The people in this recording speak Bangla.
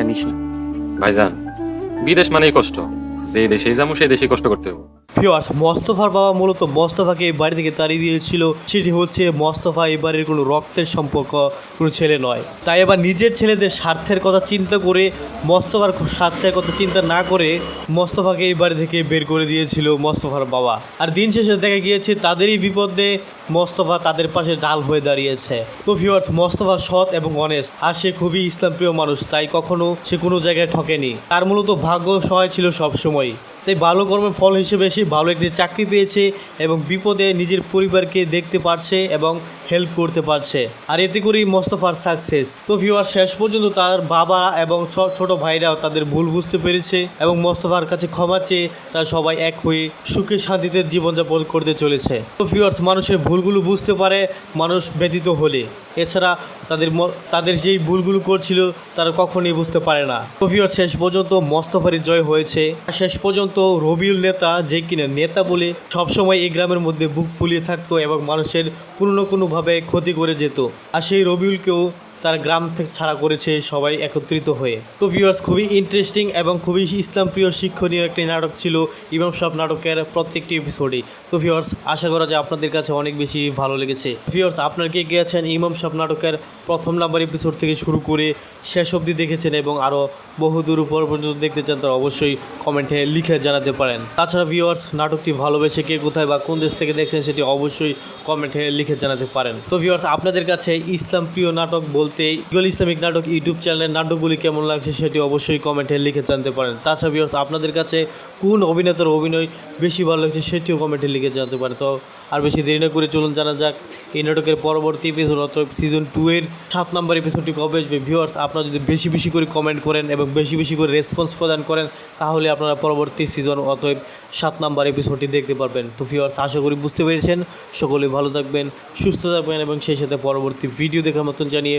না। ভাইজান বিদেশ মানেই কষ্ট। যে দেশেই যাব সেই দেশেই কষ্ট করতে হবে। ভিওয়ার্স মোস্তফার বাবা মূলত মোস্তফাকে এই বাড়ি থেকে তাড়িয়ে দিয়েছিল। সেটি হচ্ছে মোস্তফা এই বাড়ির কোনো রক্তের সম্পর্ক, কোনো ছেলে নয়। তাই এবার নিজের ছেলেদের স্বার্থের কথা চিন্তা করে, মোস্তফার স্বার্থের কথা চিন্তা না করে মোস্তফাকে এই বাড়ি থেকে বের করে দিয়েছিল মস্তফার বাবা। আর দিন শেষে দেখা গিয়েছে, তাদেরই বিপদে মস্তফা তাদের পাশে ঢাল হয়ে দাঁড়িয়েছে। তো ভিওয়ার্স মোস্তফা সৎ এবং অনেস্ট আর সে খুবই ইসলাম প্রিয় মানুষ, তাই কখনো সে কোনো জায়গায় ঠকেনি। তার মূলত ভাগ্য সহায় ছিল সবসময় তাই ভালো কর্মের ফল হিসেবে সে ভালো একটি চাকরি পেয়েছে এবং বিপদে নিজের পরিবারকে দেখতে পারছে এবং হেল্প করতে পারছে। আর এতে করেই মোস্তফার সাকসেস তো ভিউয়ার শেষ পর্যন্ত তার বাবা এবং ছোট ভাইরাও তাদের ভুল বুঝতে পেরেছে এবং মোস্তফার কাছে ক্ষমা চেয়ে তারা সবাই এক হয়ে সুখে শান্তিতে জীবনযাপন করতে চলেছে। তো ভিউয়ার্স মানুষের ভুলগুলো বুঝতে পারে, মানুষ ব্যতীত হলে। এছাড়া তাদের তাদের যেই ভুলগুলো করছিল, তারা কখনোই বুঝতে পারে না। তো শেষ পর্যন্ত মোস্তফারই জয় হয়েছে। আর শেষ পর্যন্ত রবিউল নেতা, যে কিনা নেতা বলে সবসময় এই গ্রামের মধ্যে বুক ফুলিয়ে থাকতো এবং মানুষের কোনো না কোনোভাবে ক্ষতি করে যেত। আর সেই রবিউলকেও তার গ্রাম থেকে ছাড়া করেছে সবাই একত্রিত হয়ে। তো ভিউয়ার্স খুবই ইন্টারেস্টিং এবং খুবই ইসলাম প্রিয় শিক্ষণীয় একটি নাটক ছিল ইমাম সাহেব নাটকের প্রত্যেকটি এপিসোডে তো ভিউয়ার্স আশা করা যায় আপনাদের কাছে অনেক বেশি ভালো লেগেছে। ভিউয়ার্স আপনারা কে গিয়েছেন ইমাম সাহেব নাটকের প্রথম নাম্বার এপিসোড থেকে শুরু করে শেষ অবধি দেখেছেন এবং আরও বহুদূর উপর পর্যন্ত দেখতে চান তারা অবশ্যই কমেন্টে লিখে জানাতে পারেন। তাছাড়া ভিউয়ার্স নাটকটি ভালোবেসে কে কোথায় বা কোন দেশ থেকে দেখছেন সেটি অবশ্যই কমেন্টে লিখে জানাতে পারেন। তো ভিউয়ার্স আপনাদের কাছে ইসলাম প্রিয় নাটক বলতে ইগল ইসলামিক নাটক ইউটিউব চ্যানেলের নাটকগুলি কেমন লাগছে সেটি অবশ্যই কমেন্টে লিখে জানতে পারেন। তাছাড়া ভিউয়ার্স আপনাদের কাছে কোন অভিনেতার অভিনয় বেশি ভালো লাগছে সেটিও কমেন্টে লিখে জানতে পারেন। তো আর বেশি দেরি না করে চলুন জানা যাক, এই নাটকের পরবর্তী এপিসোড অর্থাৎ সিজন টু এর সাত নম্বর এপিসোডটি কবে আসবে। ভিউয়ার্স আপনারা যদি বেশি বেশি করে কমেন্ট করেন এবং বেশি বেশি করে রেসপন্স প্রদান করেন, তাহলে আপনারা পরবর্তী সিজন অতএব সাত নম্বর এপিসোডটি দেখতে পারবেন। তো ভিউয়ার্স আশা করি বুঝতে পেরেছেন। সকলে ভালো থাকবেন, সুস্থ থাকবেন এবং সেই সাথে পরবর্তী ভিডিও দেখার মতন জানিয়ে